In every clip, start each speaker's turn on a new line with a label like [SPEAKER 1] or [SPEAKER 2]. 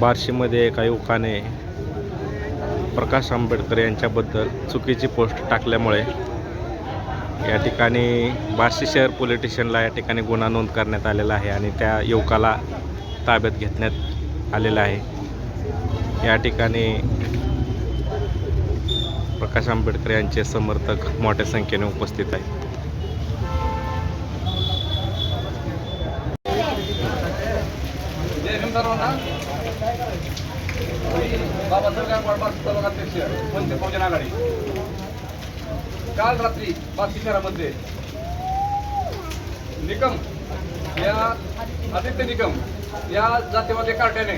[SPEAKER 1] बार्शीमध्ये एका युवकाने प्रकाश आंबेडकर यांच्याबद्दल चुकीची पोस्ट टाकल्यामुळे या ठिकाणी बार्शी शहर पोलीस स्टेशनला या ठिकाणी गुन्हा नोंद करण्यात आलेला आहे आणि त्या युवकाला ताब्यात घेतण्यात आलेला आहे. या ठिकाणी प्रकाश आंबेडकर यांचे समर्थक मोठ्या संख्येने उपस्थित आहेत.
[SPEAKER 2] बाबासाहेब तालुका आघाडी काल रात्री बाकी शहरामध्ये निकम या आदित्य निकम या जातीवादी कार्ट्याने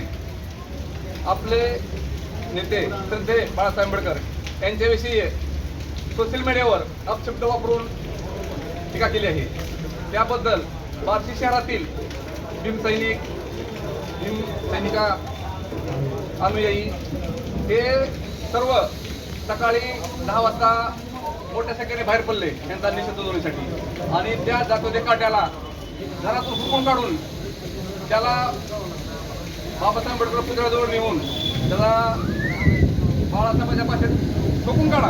[SPEAKER 2] आपले नेते श्रद्धे बाळासाहेब आंबेडकर त्यांच्याविषयी सोशल मीडियावर अपशब्द वापरून टीका केली आहे. त्याबद्दल बार्शी शहरातील भीमसैनिक भीम सैनिका अनुयायी हे सर्व सकाळी दहा वाजता मोठ्या संख्येने बाहेर पडले त्यांचा निषेध नोंदवण्यासाठी. आणि त्या जातोदे काट्याला घरातून हुकूम काढून त्याला बाबासाहेब आंबेडकर पुतळ्याजवळ नेऊन त्याला बाळासाहेबाच्या भाषेत ठोकून काढा.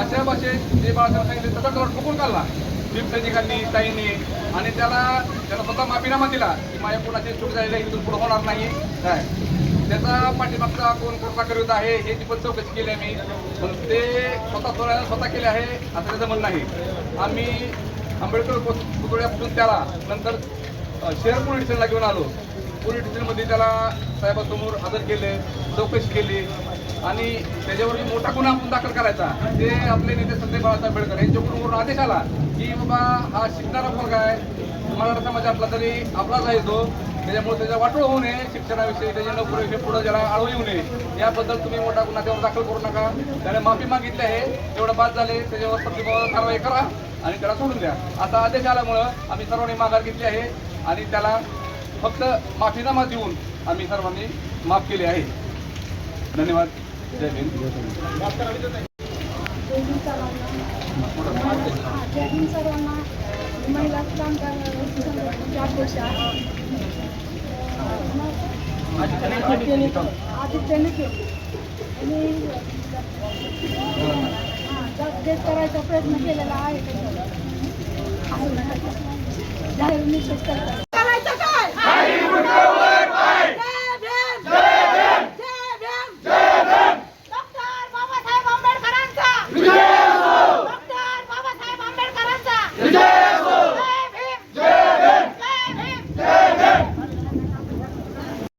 [SPEAKER 2] अशा भाषेत जे बाळासाहेब सांगितले तसा त्याला ठोकून काढला. भीमसैनिकांनी ताईंनी आणि त्याला त्याला स्वतः माफीनामा दिला की माझ्या कोणाची चूक झालेली आहे इथून पुढे होणार नाही. काय त्याचा पाठीमागचा कोण कोणता करीत आहे हे ती पण चौकशी केली मी पण ते स्वतः स्वतः स्वतः केले आहे असं त्याचं म्हणणं आहे. आम्ही आंबेडकर पुतळ्यापासून त्याला नंतर अ, शहर पोलीस स्टेशनला घेऊन आलो. पोलीस स्टेशनमध्ये त्याला साहेबासमोर हजर केले चौकशी केली. आणि त्याच्यावरती मोठा गुन्हा आपण दाखल करायचा ते आपले नेते संजय बाळासाहेब आंबेडकर यांच्याकडून वरून आदेश आला की बाबा हा शिकणारा मुलगा आहे. मराठा आपला तरी आपलाच आहे तो. त्याच्यामुळे त्याच्या वाटोळ होऊ नये शिक्षणाविषयी त्याच्या नोकरीविषयी पुढे ज्याला आळू येऊ नये. याबद्दल तुम्ही मोठा गुन्हा त्यावर दाखल करू नका. त्याने माफी मागितली आहे. तेवढं बाद झाले. त्याच्यावर प्रतिभावर कारवाई करा आणि त्याला सोडून द्या. आता आदेश आल्यामुळं आम्ही सर्वांनी माघार घेतली आहे आणि त्याला फक्त माफीनामा देऊन आम्ही सर्वांनी माफ केले आहे. धन्यवाद. जय
[SPEAKER 3] सर्वांना महिला काम संघटनेचे आदित्य आणि जागृत करायचा प्रयत्न केलेला आहे जाहीर निषेध करतात